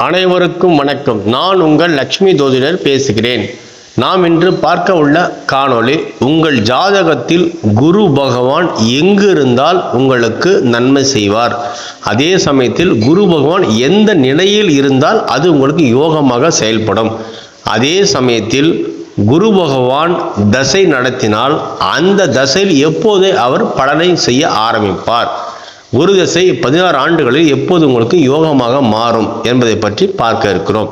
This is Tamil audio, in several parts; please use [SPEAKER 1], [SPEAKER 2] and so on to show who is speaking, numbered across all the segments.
[SPEAKER 1] அனைவருக்கும் வணக்கம். நான் உங்கள் லக்ஷ்மி ஜோதிடர் பேசுகிறேன். நாம் இன்று பார்க்க உள்ள காணொளி உங்கள் ஜாதகத்தில் குரு பகவான் எங்கு இருந்தால் உங்களுக்கு நன்மை செய்வார். அதே சமயத்தில் குரு பகவான் எந்த நிலையில் இருந்தால் அது உங்களுக்கு யோகமாக செயல்படும். அதே சமயத்தில் குரு பகவான் தசை நடத்தினால் அந்த தசையில் எப்போது அவர் பலனை செய்ய ஆரம்பிப்பார். குரு தசை பதினாறு ஆண்டுகளில் எப்போது உங்களுக்கு யோகமாக மாறும் என்பதை பற்றி பார்க்க இருக்கிறோம்.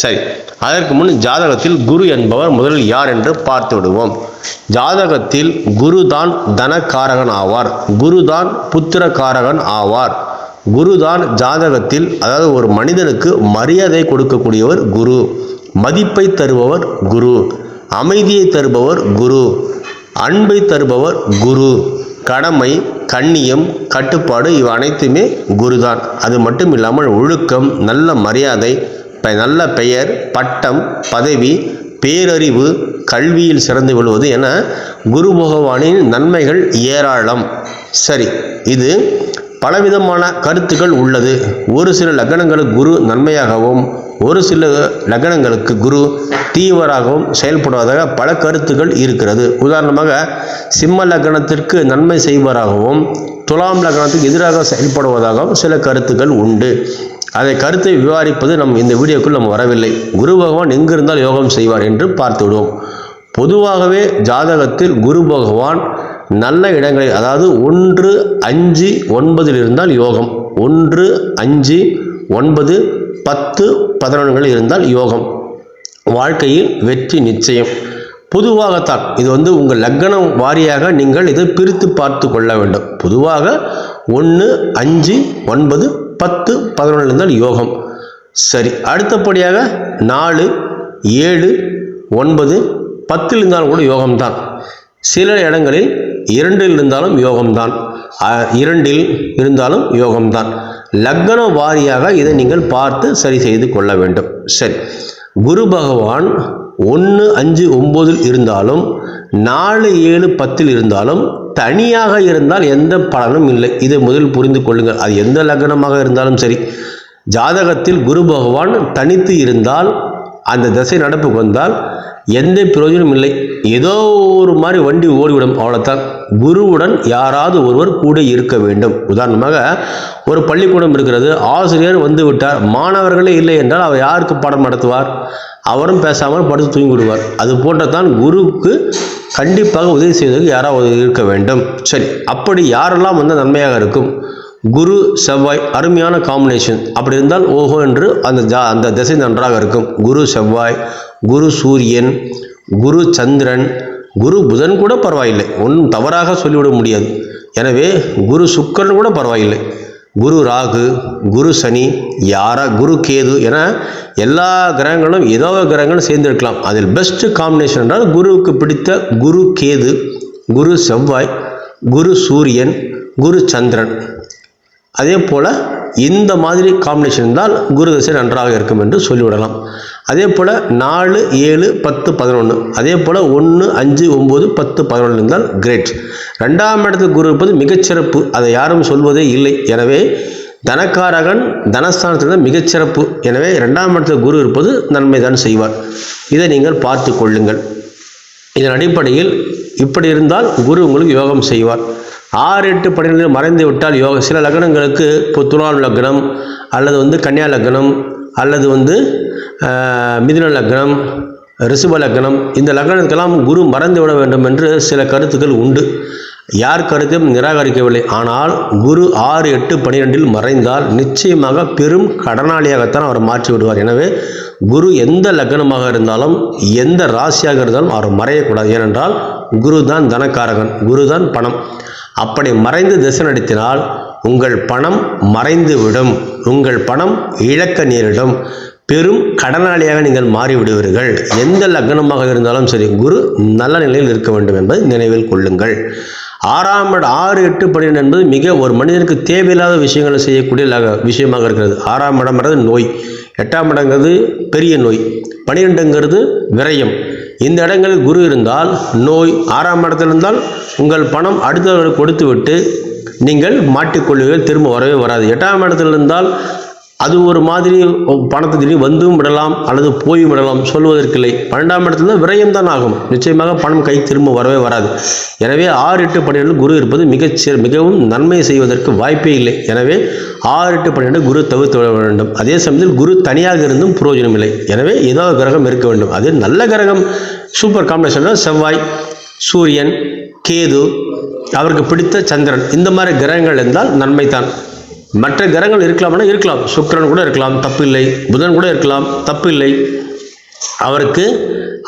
[SPEAKER 1] சரி அதற்கு முன் ஜாதகத்தில் குரு என்பவர் முதலில் யார் என்று பார்த்து விடுவோம் ஜாதகத்தில் குரு தான் தனக்காரகன் ஆவார். குரு தான் புத்திரக்காரகன் ஆவார். குரு தான் ஜாதகத்தில் அதாவது ஒரு மனிதனுக்கு மரியாதை கொடுக்கக்கூடியவர் குரு. மதிப்பை தருபவர் குரு. அமைதியை தருபவர் குரு. அன்பை தருபவர் குரு. கடமை கண்ணியம் கட்டுப்பாடு இவை அனைத்துமே குருதான். அது மட்டும் இல்லாமல் ஒழுக்கம் நல்ல மரியாதை நல்ல பெயர் பட்டம் பதவி பேரறிவு கல்வியில் சிறந்து விழுவது என குரு பகவானின் நன்மைகள் ஏராளம். சரி இது பலவிதமான கருத்துக்கள் உள்ளது. ஒரு சில லக்னங்களுக்கு குரு நன்மையாகவும் ஒரு சில லக்னங்களுக்கு குரு தீவராகவும் செயல்படுவதாக பல கருத்துக்கள் இருக்கிறது. உதாரணமாக சிம்ம லக்னத்திற்கு நன்மை செய்வராகவும் துலாம் லக்னத்துக்கு எதிராக செயல்படுவதாகவும் சில கருத்துக்கள் உண்டு. அதை கருத்தை விவாதிப்பது நம் இந்த வீடியோக்குள் நம்ம வரவில்லை. குரு பகவான் எங்கிருந்தால் யோகம் செய்வார் என்று பார்த்து விடுவோம் பொதுவாகவே ஜாதகத்தில் குரு பகவான் நல்ல இடங்களில் அதாவது ஒன்று அஞ்சு ஒன்பதில் இருந்தால் யோகம். ஒன்று அஞ்சு ஒன்பது பத்து பதினொன்றுகள் இருந்தால் யோகம். வாழ்க்கையில் வெற்றி நிச்சயம். பொதுவாகத்தான் இது வந்து உங்கள் லக்னம் வாரியாக நீங்கள் இதை பிரித்து பார்த்து கொள்ள வேண்டும். பொதுவாக ஒன்று அஞ்சு ஒன்பது பத்து பதினொன்று இருந்தால் யோகம். சரி அடுத்தபடியாக நாலு ஏழு ஒன்பது பத்தில் இருந்தாலும் கூட யோகம்தான். சில இடங்களில் இரண்டில் இருந்தாலும் யோகம்தான். இரண்டில் இருந்தாலும் யோகம்தான். லக்ன வாரியாக இதை நீங்கள் பார்த்து சரி செய்து கொள்ள வேண்டும். சரி. குரு பகவான் ஒன்று அஞ்சு ஒம்போதில் இருந்தாலும் நாலு ஏழு பத்தில் இருந்தாலும் தனியாக இருந்தால் எந்த பலனும் இல்லை. இதை முதல் புரிந்து கொள்ளுங்கள். அது எந்த லக்னமாக இருந்தாலும் சரி. ஜாதகத்தில் குரு பகவான் தனித்து இருந்தால் அந்த திசை நடப்புக்கு வந்தால் எந்த பிரயோஜனம் இல்லை. ஏதோ ஒரு மாதிரி வண்டி ஓடிவிடும். அவ்வளோத்தான் குருவுடன் யாராவது ஒருவர் கூட இருக்க வேண்டும். உதாரணமாக ஒரு பள்ளிக்கூடம் இருக்கிறது. ஆசிரியர் வந்து விட்டார். மாணவர்களே இல்லை என்றால் அவர் யாருக்கு பாடம் நடத்துவார்? அவரும் பேசாமல் படுத்து தூங்கி விடுவார். அது போன்றதான் குருவுக்கு கண்டிப்பாக உதவி செய்வதற்கு யாராவது இருக்க வேண்டும். சரி அப்படி யாரெல்லாம் வந்து நன்மையாக இருக்கும்? குரு செவ்வாய் அருமையான காம்பினேஷன் அப்படி இருந்தால் ஓஹோ என்று அந்த ஜா அந்த திசை நன்றாக இருக்கும். குரு செவ்வாய் குரு சூரியன் குரு சந்திரன் குரு புதன் கூட பரவாயில்லை. ஒன்றும் தவறாக சொல்லிவிட முடியாது. எனவே குரு சுக்கரன் கூட பரவாயில்லை. குரு ராகு குரு சனி யாரா குரு கேது என எல்லா கிரகங்களும் ஏதோ கிரகங்களும் சேர்ந்திருக்கலாம். அதில் பெஸ்ட்டு காம்பினேஷன் என்றால் குருவுக்கு பிடித்த குரு கேது குரு செவ்வாய் குரு சூரியன் குரு சந்திரன். அதே போல் இந்த மாதிரி காம்பினேஷன் இருந்தால் குரு தசை நன்றாக இருக்கும் என்று சொல்லிவிடலாம். அதே போல் நாலு ஏழு பத்து பதினொன்று அதே போல் ஒன்று அஞ்சு ஒம்பது பத்து பதினொன்று இருந்தால் கிரேட் ரெண்டாம் இடத்துக்கு குரு இருப்பது மிகச்சிறப்பு. அதை யாரும் சொல்வதே இல்லை. எனவே தனக்காரகன் தனஸ்தானத்தில் மிகச்சிறப்பு. எனவே ரெண்டாம் இடத்துல குரு இருப்பது நன்மை தான் செய்வார். இதை நீங்கள் பார்த்து கொள்ளுங்கள். இதன் அடிப்படையில் இப்படி இருந்தால் குரு உங்களுக்கு யோகம் செய்வார். ஆறு எட்டு பன்னிரெண்டு மறைந்து விட்டால் யோக சில லக்னங்களுக்கு இப்போ துலாம் லக்னம் அல்லது வந்து கன்னியா லக்னம் அல்லது வந்து மிதுன லக்னம் ரிஷப லக்னம் இந்த லக்னத்துக்கெல்லாம் குரு மறைந்து விட வேண்டும் என்று சில கருத்துக்கள் உண்டு. யார் கருத்தையும் நிராகரிக்கவில்லை. ஆனால் குரு ஆறு எட்டு பனிரெண்டில் மறைந்தால் நிச்சயமாக பெரும் கடனாளியாகத்தான் அவர் மாற்றி விடுவார். எனவே குரு எந்த லக்னமாக இருந்தாலும் எந்த ராசியாக இருந்தாலும் அவர் மறையக்கூடாது. ஏனென்றால் குரு தான் தனக்காரகன் குரு தான் பணம். அப்படி மறைந்து திசை நடத்தினால் உங்கள் பணம் மறைந்து விடும் உங்கள் பணம் இழக்க நேரிடும். பெரும் கடனாளியாக நீங்கள் மாறிவிடுவீர்கள். எந்த லக்னமாக இருந்தாலும் சரி குரு நல்ல நிலையில் இருக்க வேண்டும் என்பதை நினைவில் கொள்ளுங்கள். ஆறாம் இடம் ஆறு எட்டு பன்னிரெண்டு என்பது மிக ஒரு மனிதனுக்கு தேவையில்லாத விஷயங்களை செய்யக்கூடிய விஷயமாக இருக்கிறது. ஆறாம் இடம்ன்றது நோய். எட்டாம் இடங்கிறது பெரிய நோய். பன்னிரெண்டுங்கிறது விரயம். இந்த இடங்களில் குரு இருந்தால் நோய் ஆறாம் இடத்தில் இருந்தால் உங்கள் பணம் அடுத்தவர்களுக்கு கொடுத்து விட்டு நீங்கள் மாட்டிக்கொள்வீர்கள் திரும்ப வரவே வராது. எட்டாம் இடத்தில் இருந்தால் அது ஒரு மாதிரி பணத்தை திடீர்னு வந்தும் விடலாம் அல்லது போய் விடலாம் சொல்வதற்கில்லை. பன்னெண்டாம் இடத்துல விரயம் தான் ஆகும். நிச்சயமாக பணம் கை திரும்ப வரவே வராது. எனவே ஆறு எட்டு பன்னிரெண்டு குரு இருப்பது மிகச்சிற மிகவும் நன்மை செய்வதற்கு வாய்ப்பே இல்லை. எனவே ஆறு எட்டு பன்னிரெண்டு குரு தவிர்த்து விட வேண்டும். அதே சமயத்தில் குரு தனியாக இருந்தும் பிரயோஜனம் இல்லை. எனவே ஏதோ கிரகம் இருக்க வேண்டும். அதே நல்ல கிரகம் சூப்பர் காம்பினேஷன் செவ்வாய் சூரியன் கேது அவருக்கு பிடித்த சந்திரன் இந்த மாதிரி கிரகங்கள் இருந்தால் நன்மை தான் மற்ற கிரகங்கள் இருக்கலாம்னா இருக்கலாம். சுக்கரன் கூட இருக்கலாம் தப்பில்லை. புதன் கூட இருக்கலாம் தப்பில்லை. அவருக்கு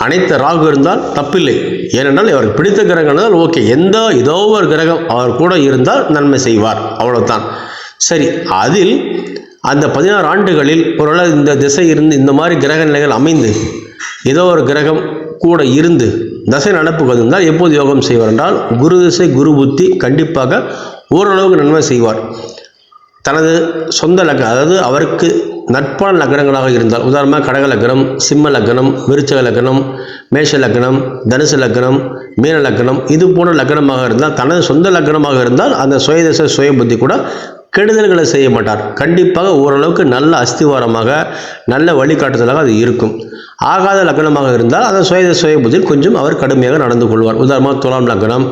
[SPEAKER 1] அனைத்து ராகு இருந்தால் தப்பில்லை. ஏனென்றால் அவருக்கு பிடித்த கிரகங்கள் இருந்தால் ஓகே. எந்த ஏதோ ஒரு கிரகம் அவர் கூட இருந்தால் நன்மை செய்வார். அவ்வளோதான் சரி அதில் அந்த பதினாறு ஆண்டுகளில் ஒருவேளை இந்த திசை இருந்து இந்த மாதிரி கிரக நிலைகள் அமைந்து ஏதோ ஒரு கிரகம் கூட இருந்து தசை நடப்பு இருந்தால் எப்போது யோகம் செய்வார் என்றால் குரு திசை குரு புத்தி கண்டிப்பாக ஓரளவுக்கு நன்மை செய்வார். தனது சொந்த லக்னம் அதாவது அவருக்கு நட்பான லக்னங்களாக இருந்தால் உதாரணமாக கடக லக்னம் சிம்ம லக்னம் விருச்சக லக்னம் மேஷ லக்னம் தனுசு லக்னம் மீன லக்னம் இது போன்ற லக்னமாக இருந்தால் தனது சொந்த லக்னமாக இருந்தால் அந்த சுயதச சுய புத்தி கூட கெடுதல்களை செய்ய மாட்டார். கண்டிப்பாக ஓரளவுக்கு நல்ல அஸ்திவாரமாக நல்ல வழிகாட்டுதலாக அது இருக்கும். ஆகாத லக்னமாக இருந்தால் அந்த சுய சுய புத்தியில் கொஞ்சம் அவர் கடுமையாக நடந்து கொள்வார். உதாரணமாக துலாம் லக்னம்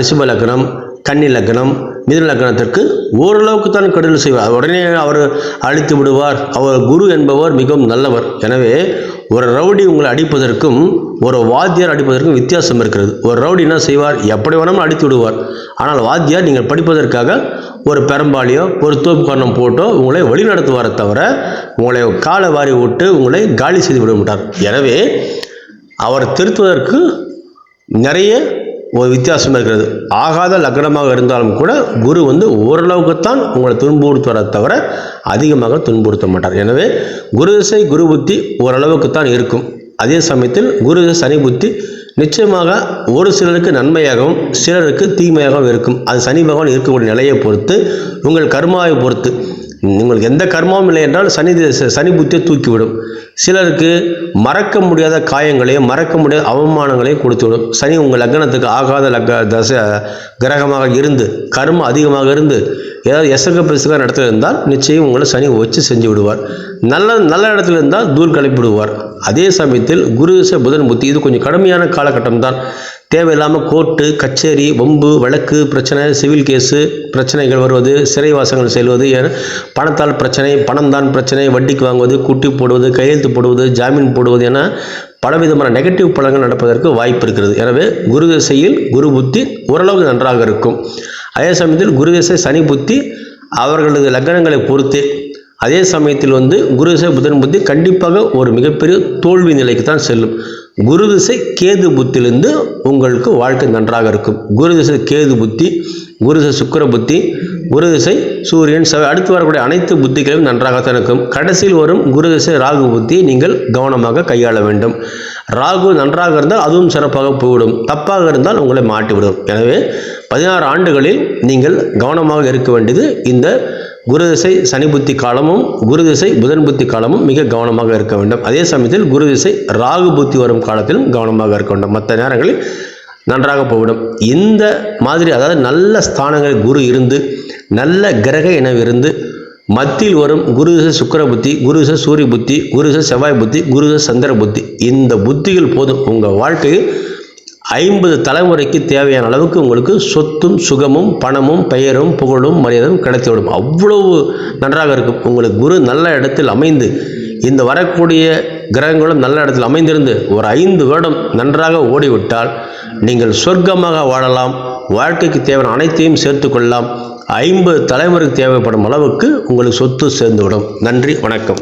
[SPEAKER 1] ரிஷப லக்னம் கன்னி லக்னம் மிதுன லக்னத்திற்கு ஓரளவுக்கு தான் கடுதல் செய்வார். உடனே அவர் அழித்து விடுவார். அவர் குரு என்பவர் மிகவும் நல்லவர். எனவே ஒரு ரவுடி உங்களை அடிப்பதற்கும் ஒரு வாத்தியார் அடிப்பதற்கும் வித்தியாசம் இருக்கிறது. ஒரு ரவுடி என்ன செய்வார்? எப்படி வேணாலும் அடித்து விடுவார். ஆனால் வாத்தியார் நீங்கள் படிப்பதற்காக ஒரு பெரம்பாலியோ ஒரு தோப்புக்காரணம் போட்டோ உங்களை வழிநடத்துவாரே தவிர உங்களை காலை வாரி விட்டு உங்களை காலி செய்து விட மாட்டார். எனவே அவர் திருத்துவதற்கு நிறைய ஒரு வித்தியாசம் இருக்கிறது. ஆகாத லக்னமாக இருந்தாலும் கூட குரு வந்து ஓரளவுக்குத்தான் உங்களை துன்புறுத்துவதை தவிர அதிகமாக துன்புறுத்த மாட்டார். எனவே குரு திசை குரு புத்தி ஓரளவுக்குத்தான் இருக்கும். அதே சமயத்தில் குரு சனி புத்தி நிச்சயமாக ஒரு சிலருக்கு நன்மையாகவும் சிலருக்கு தீமையாகவும் இருக்கும். அது சனி பகவான் இருக்கக்கூடிய நிலையை பொறுத்து உங்கள் கர்மாவை பொறுத்து உங்களுக்கு எந்த கர்மாவும் இல்லை என்றால் சனி சனி புத்தியை தூக்கிவிடும். சிலருக்கு மறக்க முடியாத காயங்களையும் மறக்க முடியாத அவமானங்களையும் கொடுத்துவிடும். சனி உங்கள் லக்னத்துக்கு ஆகாத லக்க தசை கிரகமாக இருந்து கர்மம் அதிகமாக இருந்து ஏதாவது எசக பெருசுக்காக இடத்துல இருந்தால் நிச்சயம் உங்களை சனி வச்சு செஞ்சு விடுவார். நல்ல நல்ல இடத்துல இருந்தால் தூள் கிளப்பி விடுவார் அதே சமயத்தில் குரு திசை புதன் புத்தி இது கொஞ்சம் கடுமையான காலகட்டம் தான் தேவையில்லாமல் கோர்ட்டு கச்சேரி வம்பு வழக்கு பிரச்சனை சிவில் கேஸு பிரச்சனைகள் வருவது சிறைவாசங்கள் செல்வது என பணத்தால் பிரச்சனை பணம்தான் பிரச்சனை வட்டிக்கு வாங்குவது குட்டி போடுவது கையெழுத்து போடுவது ஜாமீன் போடுவது என பலவிதமான நெகட்டிவ் பலங்கள் நடப்பதற்கு வாய்ப்பு இருக்கிறது. எனவே குரு திசையில் குரு புத்தி ஓரளவுக்கு நன்றாக இருக்கும். அதே சமயத்தில் குரு திசை சனி புத்தி அவர்களது லக்னங்களை பொறுத்தே. அதே சமயத்தில் வந்து குரு திசை புதன் புத்தி கண்டிப்பாக ஒரு மிகப்பெரிய தோல்வி நிலைக்கு தான் செல்லும். குரு திசை கேது புத்தியிலிருந்து உங்களுக்கு வாழ்க்கை நன்றாக இருக்கும். குரு திசை கேது புத்தி குரு திசை சுக்கிர புத்தி குரு திசை சூரியன் செவ்வாய் அடுத்து வரக்கூடிய அனைத்து புத்திகளும் நன்றாகத்தான் இருக்கும். கடைசியில் வரும் குரு திசை ராகு புத்தியை நீங்கள் கவனமாக கையாள வேண்டும். ராகு நன்றாக இருந்தால் அதுவும் சிறப்பாக போய்விடும். தப்பாக இருந்தால் உங்களை மாட்டிவிடும். எனவே பதினாறு ஆண்டுகளில் நீங்கள் கவனமாக இருக்க வேண்டியது இந்த குரு திசை சனி புத்தி காலமும் குரு திசை புதன் புத்தி காலமும் மிக கவனமாக இருக்க வேண்டும். அதே சமயத்தில் குரு திசை ராகு புத்தி வரும் காலத்திலும் கவனமாக இருக்க வேண்டும். மற்ற நேரங்களில் நன்றாக போய்விடும் இந்த மாதிரி அதாவது நல்ல ஸ்தானங்கள் குரு இருந்து நல்ல கிரக இனம் இருந்து மத்தியில் வரும் குரு திசை சுக்கிர புத்தி குரு திசை சூரிய புத்தி குரு திசை செவ்வாய் புத்தி குரு திசை சந்திர புத்தி இந்த புத்திகள் போதும். உங்கள் வாழ்க்கையில் ஐம்பது தலைமுறைக்கு தேவையான அளவுக்கு உங்களுக்கு சொத்தும் சுகமும் பணமும் பெயரும் புகழும் மரியாதையும் கிடைத்துவிடும் அவ்வளவு நன்றாக இருக்கும். உங்களுக்கு குரு நல்ல இடத்தில் அமைந்து இந்த வரக்கூடிய கிரகங்களும் நல்ல இடத்தில் அமைந்திருந்து ஒரு ஐந்து வருடம் நன்றாக ஓடிவிட்டால் நீங்கள் சொர்க்கமாக வாழலாம் வாழ்க்கைக்கு தேவையான அனைத்தையும் சேர்த்து கொள்ளலாம். ஐம்பது தலைமுறைக்கு தேவைப்படும் அளவுக்கு உங்களுக்கு சொத்து சேர்ந்துவிடும். நன்றி வணக்கம்.